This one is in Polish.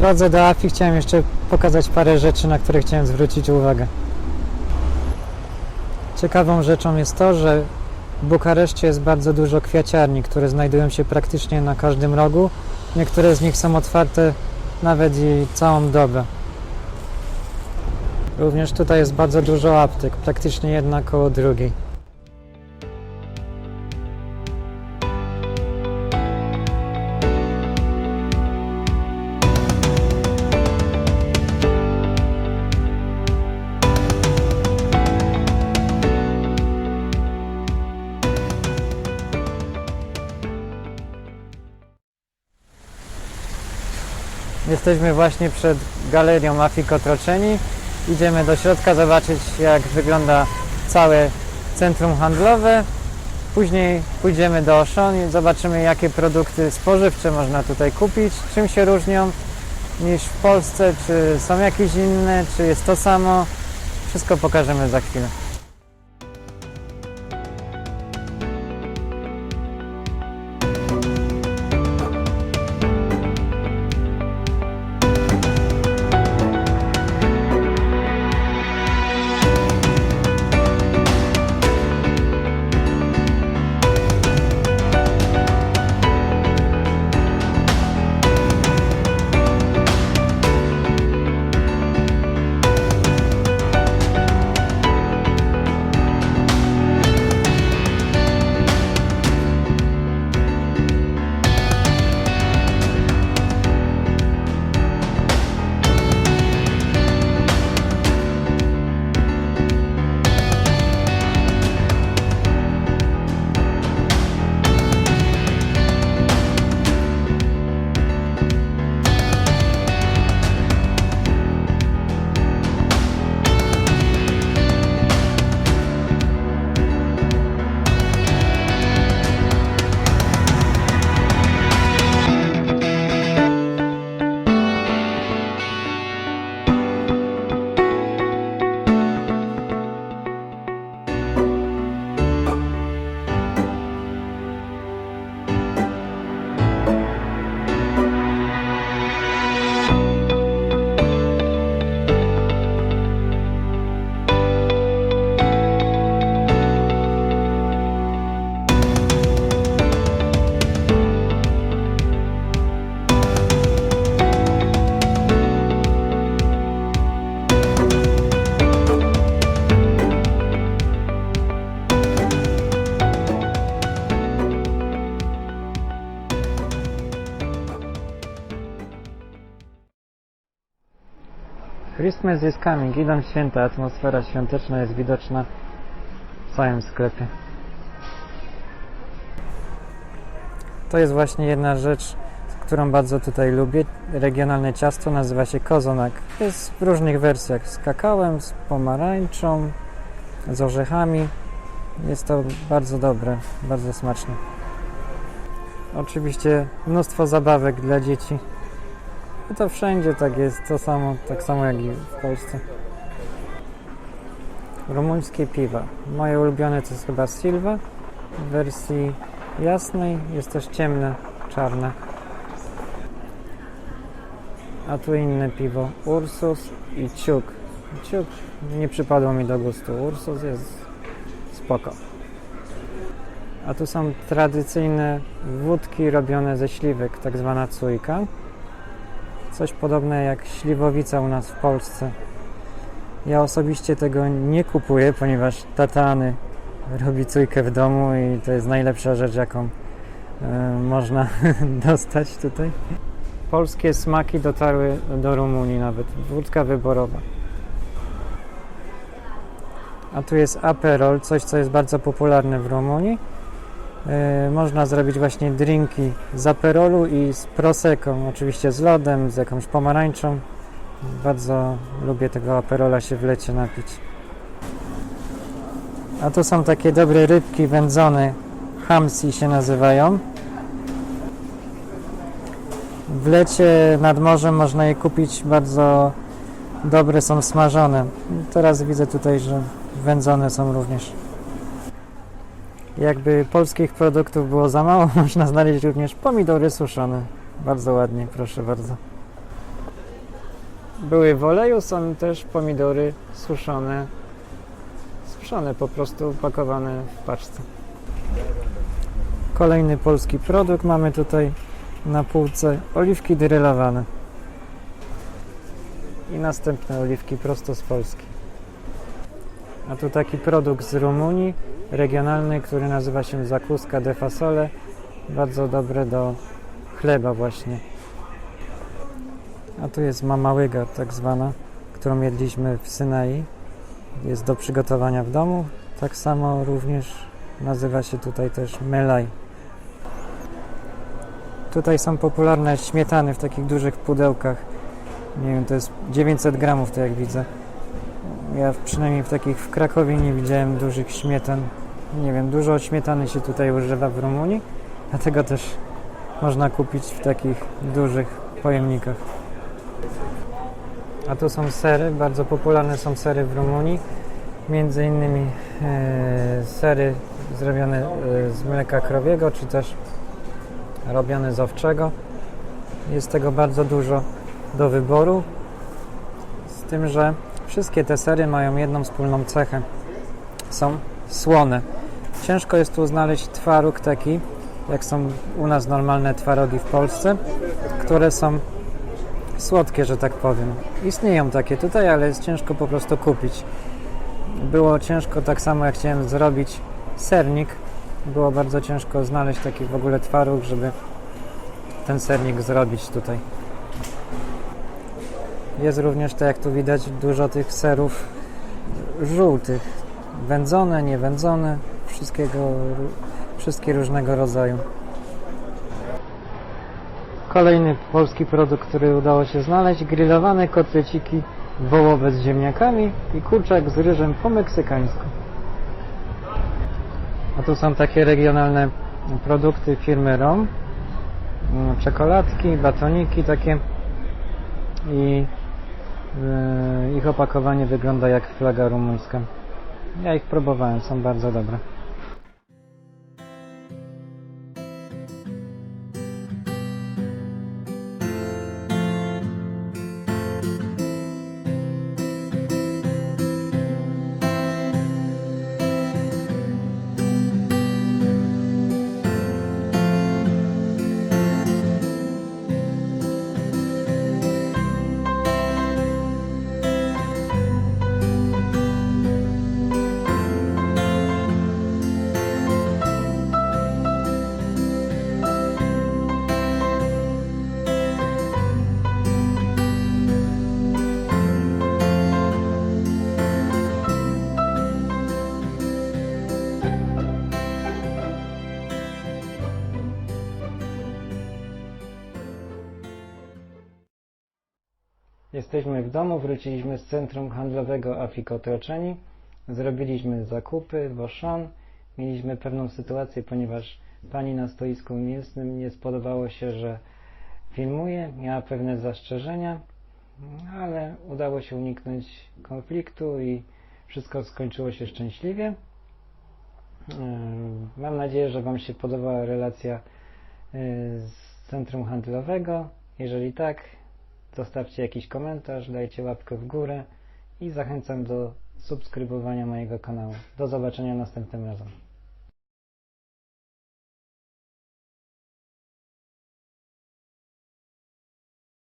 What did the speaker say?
drodze do Afii chciałem jeszcze pokazać parę rzeczy, na które chciałem zwrócić uwagę. Ciekawą rzeczą jest to, że w Bukareszcie jest bardzo dużo kwiaciarni, które znajdują się praktycznie na każdym rogu. Niektóre z nich są otwarte nawet i całą dobę. Również tutaj jest bardzo dużo aptek, praktycznie jedna koło drugiej. Jesteśmy właśnie przed galerią Mafii Kotroczeni. Idziemy do środka zobaczyć jak wygląda całe centrum handlowe. Później pójdziemy do Auchan i zobaczymy jakie produkty spożywcze można tutaj kupić, czym się różnią niż w Polsce, czy są jakieś inne, czy jest to samo. Wszystko pokażemy za chwilę. Christmas is coming. Idą święta, atmosfera świąteczna jest widoczna w całym sklepie. To jest właśnie jedna rzecz, którą bardzo tutaj lubię. Regionalne ciasto nazywa się kozonak. Jest w różnych wersjach, z kakałem, z pomarańczą, z orzechami. Jest to bardzo dobre, bardzo smaczne. Oczywiście mnóstwo zabawek dla dzieci. No to wszędzie tak jest, to samo, tak samo jak i w Polsce. Rumuńskie piwa. Moje ulubione to jest chyba Silva w wersji jasnej, jest też ciemne, czarne. A tu inne piwo, Ursus i Ciuk. Ciuk nie przypadło mi do gustu, Ursus jest spoko. A tu są tradycyjne wódki robione ze śliwek, tak zwana cujka. Coś podobne jak śliwowica u nas w Polsce. Ja osobiście tego nie kupuję, ponieważ tatany robi cujkę w domu i to jest najlepsza rzecz, jaką e, można dostać tutaj. Polskie smaki dotarły do Rumunii nawet. Wódka wyborowa. A tu jest Aperol, coś co jest bardzo popularne w Rumunii. E, można zrobić właśnie drinki z Aperolu i z Prosecco, oczywiście z lodem, z jakąś pomarańczą. Bardzo lubię tego Aperola się w lecie napić. A tu są takie dobre rybki wędzone, hamsi się nazywają. W lecie nad morzem można je kupić, bardzo dobre są smażone. Teraz widzę tutaj, że wędzone są również. Jakby polskich produktów było za mało, można znaleźć również pomidory suszone. Bardzo ładnie, proszę bardzo. były w oleju, są też pomidory suszone, suszone po prostu, pakowane w paczce. Kolejny polski produkt mamy tutaj na półce oliwki drylowane i następne oliwki prosto z Polski. A tu taki produkt z Rumunii, regionalny, który nazywa się zakuska de fasole. Bardzo dobre do chleba właśnie. A tu jest mama łyga tak zwana, którą jedliśmy w Synai. Jest do przygotowania w domu. Tak samo również nazywa się tutaj też melaj. Tutaj są popularne śmietany w takich dużych pudełkach. Nie wiem, to jest 900 gramów, to jak widzę. Ja przynajmniej w takich w Krakowie nie widziałem dużych śmietan. Nie wiem, dużo śmietany się tutaj używa w Rumunii, dlatego też można kupić w takich dużych pojemnikach. A tu są sery, bardzo popularne są sery w Rumunii. Między innymi e, sery zrobione e, z mleka krowiego, czy też robione z owczego. Jest tego bardzo dużo do wyboru. Z tym, że wszystkie te sery mają jedną wspólną cechę. Są słone. Ciężko jest tu znaleźć twaróg taki, jak są u nas normalne twarogi w Polsce, które są słodkie, że tak powiem. Istnieją takie tutaj, ale jest ciężko po prostu kupić. Było ciężko tak samo jak chciałem zrobić sernik. Było bardzo ciężko znaleźć taki w ogóle twaróg, żeby ten sernik zrobić tutaj. Jest również, tak jak tu widać, dużo tych serów żółtych. Wędzone, niewędzone, wszystkiego, wszystkie różnego rodzaju. Kolejny polski produkt, który udało się znaleźć, grillowane kotleciki wołowe z ziemniakami i kurczak z ryżem po meksykańsku. A tu są takie regionalne produkty firmy ROM. Mm, Czekoladki, batoniki takie i ich opakowanie wygląda jak flaga rumuńska. Ja ich próbowałem, są bardzo dobre. Jesteśmy w domu, wróciliśmy z centrum handlowego Afik Otoczeni. Zrobiliśmy zakupy w Auchan. Mieliśmy pewną sytuację, ponieważ pani na stoisku mięsnym nie spodobało się, że filmuje, miała pewne zastrzeżenia, ale udało się uniknąć konfliktu i wszystko skończyło się szczęśliwie. Ym, Mam nadzieję, że Wam się podobała relacja y, z centrum handlowego. Jeżeli tak, zostawcie jakiś komentarz, dajcie łapkę w górę i zachęcam do subskrybowania mojego kanału. Do zobaczenia następnym razem.